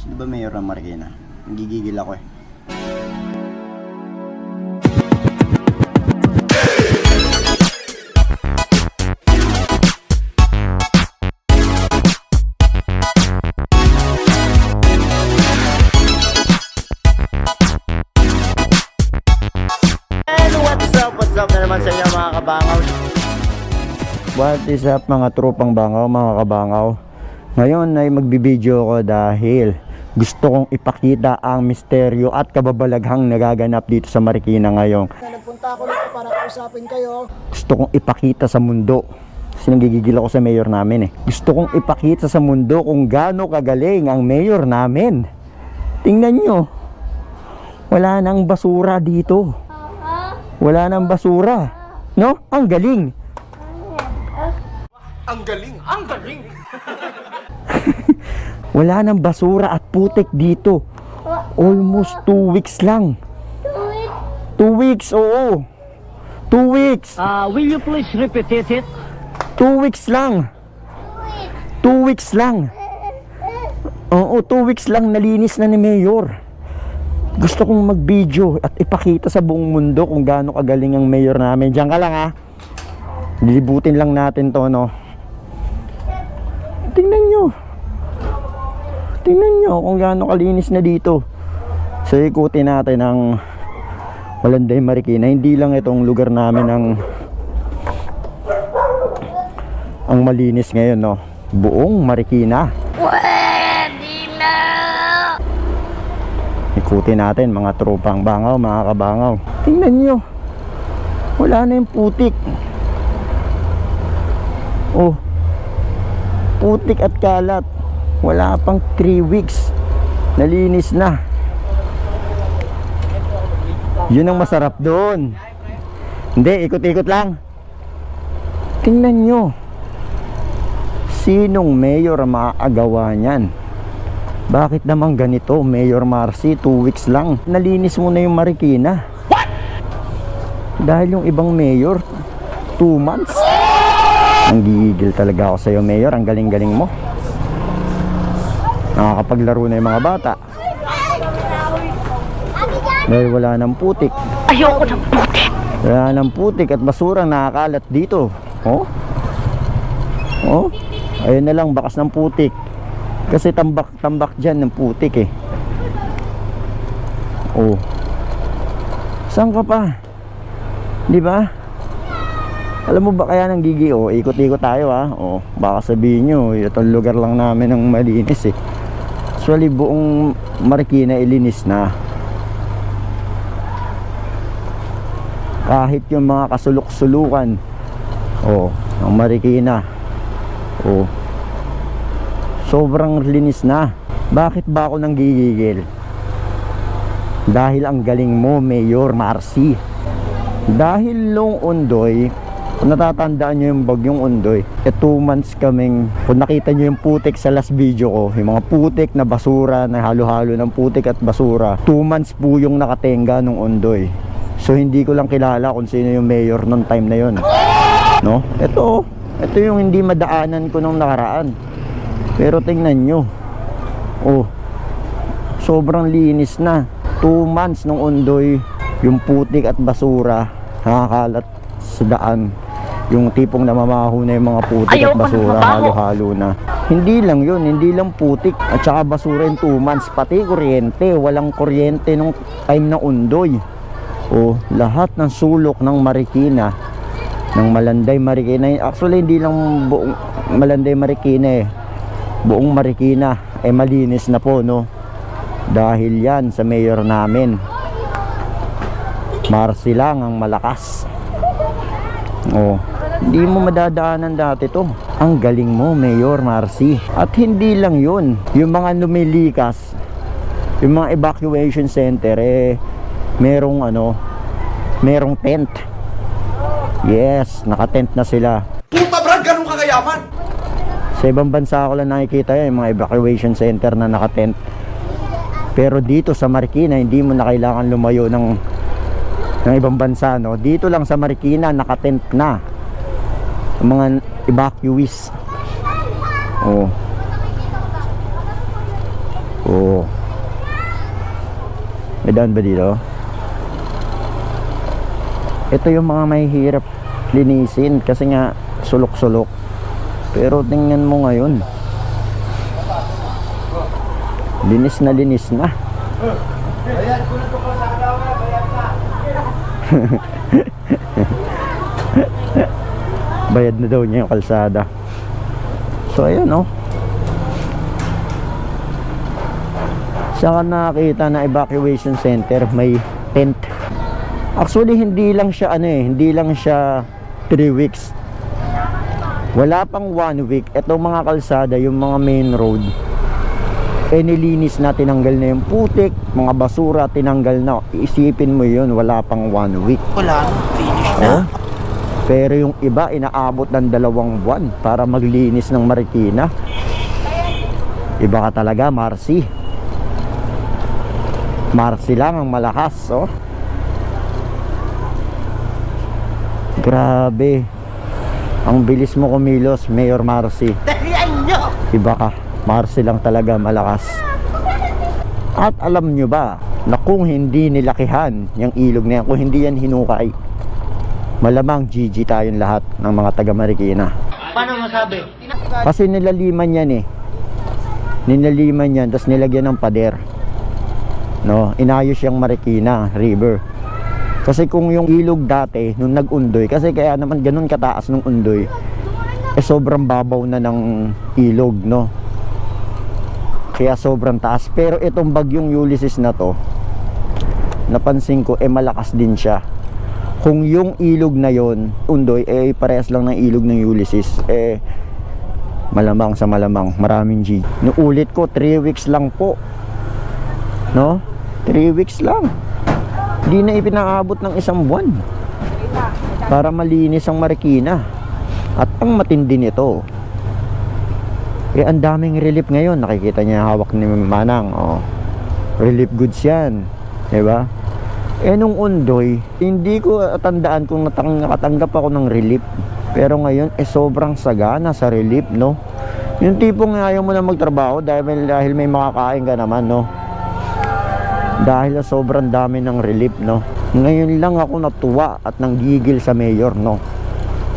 Sino ba mayor ng Marikina? Nagigigil ako eh. Up? What's up na naman sa inyo mga kabangaw? What is up mga tropang bangaw, mga kabangaw? Ngayon ay magbibideo ko dahil gusto kong ipakita ang misteryo at kababalaghang nagaganap dito sa Marikina ngayon. Nagpunta ako dito para kausapin kayo. Gusto kong ipakita sa mundo. Kasi nagigigil ako sa mayor namin eh. Gusto kong ipakita sa mundo kung gaano kagaling ang mayor namin. Tingnan nyo. Wala nang basura dito. Wala nang basura. No? Ang galing. Ang galing! Ang galing! Wala nang basura at putik dito. Almost two weeks lang. Two weeks, oo. Two weeks. Uh, will you please repeat it? Two weeks lang. Two weeks lang. Oo, two weeks lang nalinis na ni Mayor. Gusto kong mag-video at ipakita sa buong mundo kung gaano kagaling ang Mayor namin. Diyan ka lang ha. Lilibutin lang natin to, no? Tingnan nyo. Tingnan nyo kung gaano kalinis na dito. So, ikutin natin ang Malanday Marikina. Hindi lang itong lugar namin ang ang malinis ngayon, no? Buong Marikina. Ikutin natin mga tropang bangaw, mga kabangaw. Tingnan nyo. Wala na yung putik. Oh. Putik at kalat. Wala pang 3 weeks. Nalinis na. Yun ang masarap doon. Hindi, ikot-ikot lang. Tingnan nyo. Sinong mayor ang maaagawa niyan? Bakit naman ganito, Mayor Marcy? Two weeks lang. Nalinis mo na yung Marikina. What? Dahil yung ibang mayor, two months. Ang gigil talaga ako sa'yo, Mayor. Ang galing-galing mo. Nakakapaglaro na yung mga bata. Dahil wala ng putik. Ayoko ng puti. Wala ng putik at basura nakakalat dito. Oh? Oh? Ayun na lang, bakas ng putik. Kasi tambak-tambak dyan ng putik eh. Oh. Saan ka pa? Di ba? Alam mo ba kaya nang gigi oh, ikot-ikot tayo ah. Oh, baka sabihin nyo, itong lugar lang namin ng malinis eh. Actually, buong Marikina ilinis na. kahit yung mga kasulok-sulukan oh, ang Marikina. Oh, sobrang linis na. Bakit ba ako nang gigigil dahil ang galing mo Mayor Marcy. Dahil long undoy natatandaan nyo yung bagyong undoy e 2 months kaming kung nakita nyo yung putik sa last video ko yung mga putik na basura na halo-halo ng putik at basura 2 months po yung nakatenga nung undoy So hindi ko lang kilala kung sino yung mayor nung time na yon. No? Ito, ito yung hindi madaanan ko nung nakaraan. Pero tingnan nyo. Oh. Sobrang linis na. 2 months nung undoy, yung putik at basura nakakalat sa daan. Yung tipong namamaho na yung mga putik Ayaw at basura, halo-halo na. Hindi lang yun, hindi lang putik. At saka basura yung 2 months, pati kuryente. Walang kuryente nung time na undoy. O lahat ng sulok ng Marikina ng Malanday Marikina. Actually hindi lang buong Malanday Marikina eh. Buong Marikina eh malinis na po no? Dahil yan sa mayor namin. Marcy lang ang malakas. Oh hindi mo madadaanan dati to. Ang galing mo Mayor Marcy. At hindi lang yun. Yung mga lumilikas yung mga evacuation center eh merong ano merong tent. Yes naka-tent na sila. Puta brad, ganun ka kayaman! sa ibang bansa ko lang nakikita yan yung mga evacuation center na naka-tent. Pero dito sa Marikina hindi mo na kailangan lumayo ng ng ibang bansa no? Dito lang sa Marikina naka-tent na mga evacuees oh Oo. May daan ba dito? Ito yung mga mahihirap linisin kasi nga sulok-sulok. Pero tingnan mo ngayon. Linis na linis na. Bayad na daw niya yung kalsada. So ayan oh. Saka nakakita na evacuation center may tent. Actually hindi lang siya ano eh, hindi lang siya 3 weeks. Wala pang 1 week. Itong mga kalsada, yung mga main road, eh nilinis na, tinanggal na yung putik, mga basura, tinanggal na. Isipin mo yun, wala pang 1 week. Wala na. Finish Oh. Pero yung iba, inaabot ng dalawang buwan para maglinis ng Marikina. Iba ka talaga, Marcy. Marcy lang ang malakas, oh. Grabe. Ang bilis mo kumilos, Mayor Marcy. Iba ka. Marcy lang talaga malakas. At alam nyo ba na kung hindi nilakihan yung ilog na yan, kung hindi yan hinukay, malamang GG tayong lahat ng mga taga Marikina. Paano masabi? Kasi nilaliman yan eh. Nilaliman yan, tapos nilagyan ng pader. No, inayos yung Marikina River. Kasi kung yung ilog dati, nung nag-undoy, kasi kaya naman ganun kataas nung undoy, eh sobrang babaw na ng ilog, no? Kaya sobrang taas. Pero itong bagyong Ulysses na to, napansin ko, eh malakas din siya. Kung yung ilog na yon undoy, eh parehas lang ng ilog ng Ulysses, eh malamang sa malamang, maraming G. Nuulit ko, 3 weeks lang po. No? 3 weeks lang. Di na ipinaabot ng isang buwan. Para malinis ang Marikina. At ang matindi nito, eh ang daming relief ngayon. Nakikita niya hawak ni Manang. Oh. Relief goods yan. Diba? Eh nung undoy, hindi ko tandaan kung natang, nakatanggap ako ng relief. Pero ngayon, eh sobrang sagana sa relief, no? Yung tipong ayaw mo na magtrabaho dahil, dahil may makakain ka naman, no? Dahil sobrang dami ng relief, no? Ngayon lang ako natuwa at nanggigil sa mayor, no?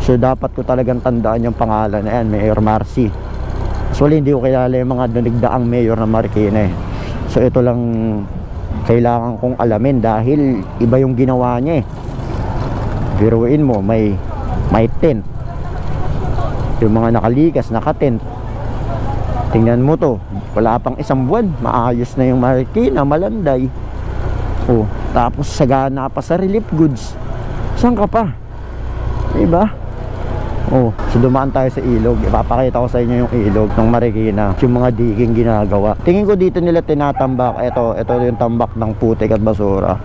So dapat ko talagang tandaan yung pangalan na yan, Mayor Marcy. Actually, hindi ko kilala yung mga nagdaang mayor ng Marikina eh. So ito lang kailangan kong alamin dahil iba yung ginawa niya eh. Biruin mo, may may tent. Yung mga nakalikas, nakatent. Tingnan mo to, wala pang isang buwan, maayos na yung Marikina, malanday. Oh, tapos sagana pa sa relief goods. Saan ka pa? Diba? Oh, so dumaan tayo sa ilog. Ipapakita ko sa inyo yung ilog ng Marikina. Yung mga digging ginagawa. Tingin ko dito nila tinatambak. Ito, ito yung tambak ng putik at basura.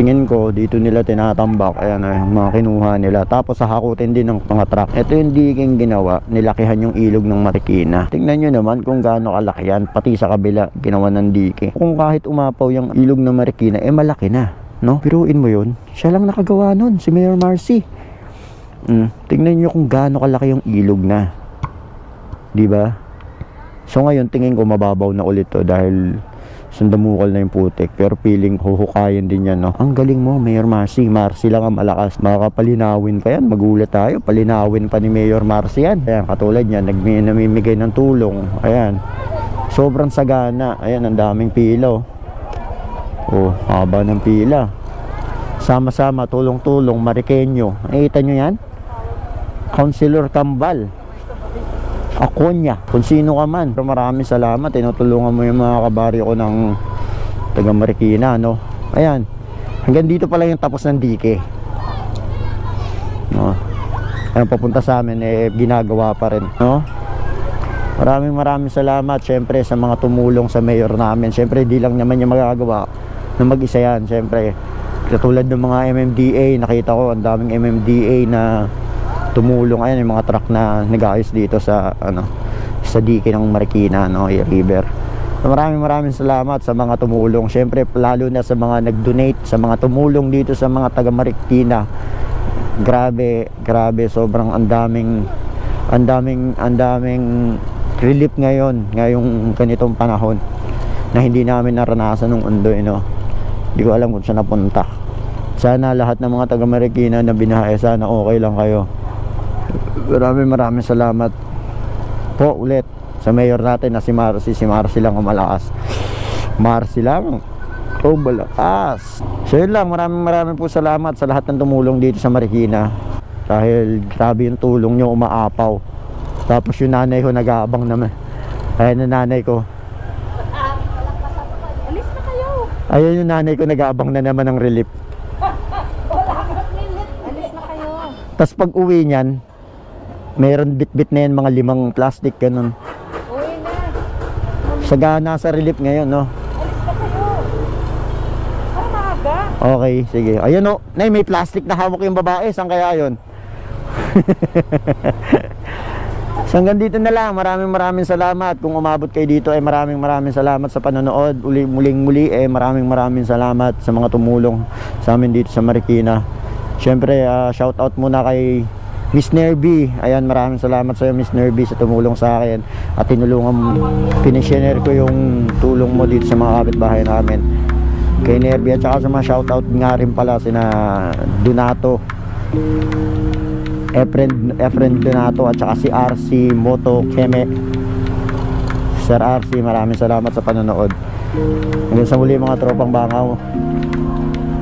Tingin ko dito nila tinatambak. Ayan yung mga kinuha nila. Tapos sahakutin din ng mga truck. Ito yung digging ginawa. Nilakihan yung ilog ng Marikina. Tingnan nyo naman kung gaano kalaki yan. Pati sa kabila, ginawa ng dike. Kung kahit umapaw yung ilog ng Marikina, eh malaki na. No? Piruin mo yun. Siya lang nakagawa nun, si Mayor Marcy. Mm, tingnan niyo kung gaano kalaki yung ilog na. 'Di ba? So ngayon tingin ko mababaw na ulit to dahil sundamukal na yung putik. Pero feeling huhukayin din yan no? Ang galing mo Mayor Marcy. Marcy lang ang malakas. Makakapalinawin pa yan. Magulat tayo. Palinawin pa ni Mayor Marcy yan. Ayan katulad yan nagmi namimigay ng tulong. Ayan. Sobrang sagana. Ayan ang daming pila oh, oh haba ng pila. Sama-sama tulong-tulong Marikenyo. Nakita nyo yan Councilor Kambal. Akonya kung sino ka man. Maraming salamat tinutulungan mo yung mga kabaryo ko ng taga Marikina no? Ayan. Hanggang dito pala yung tapos ng dike no? Ayan papunta sa amin eh ginagawa pa rin no? Maraming maraming salamat syempre sa mga tumulong sa mayor namin. Syempre di lang naman niya magagawa na mag-isa yan syempre. Katulad ng mga MMDA nakita ko ang daming MMDA na tumulong ayan yung mga truck na nag-ayos dito sa ano sa dike ng Marikina no river. So, maraming maraming salamat sa mga tumulong. Syempre lalo na sa mga nag-donate sa mga tumulong dito sa mga taga Marikina. Grabe grabe sobrang ang daming ang daming ang daming relief ngayon ngayong ganitong panahon na hindi namin naranasan nung undoy no. Hindi ko alam kung saan napunta. Sana lahat ng mga taga Marikina na binahe sana okay lang kayo maraming maraming salamat po ulit sa mayor natin na si Marcy. Si Marcy lang ang malakas. Marcy lang oh malakas. So yun lang. Maraming maraming po salamat sa lahat ng tumulong dito sa Marikina. Dahil grabe yung tulong nyo umaapaw. Tapos yung nanay ko nag-aabang naman. Ayun yung nanay ko. Ayun yung nanay ko nag-aabang na naman ng relief. Alis na kayo. tapos pag uwi niyan meron bit-bit na yan mga limang plastic ganun sagana sa relief ngayon no. Okay, sige. Ayun o, Nay, may plastic na hawak yung babae. Saan kaya yun? so hanggang dito na lang. Maraming maraming salamat. Kung umabot kayo dito, ay maraming maraming salamat sa panonood. Uli, muling muli, eh maraming maraming salamat sa mga tumulong sa amin dito sa Marikina. Siyempre, ah, shout out muna kay Miss Nerby. Ayan, maraming salamat sa iyo, Miss Nerby, sa tumulong sa akin. At tinulungan, pinishare ko yung tulong mo dito sa mga kapitbahay namin. Kay Nerby at saka sa mga shoutout nga rin pala sina Donato. Efren, Efren Donato at saka si RC Moto Keme. Sir RC maraming salamat sa panonood. Hanggang sa muli mga tropang bangaw.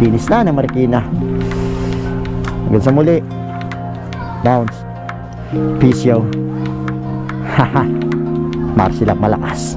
Dinis na ng Marikina. Hanggang sa muli bounce peace yo haha. Marcy lang malakas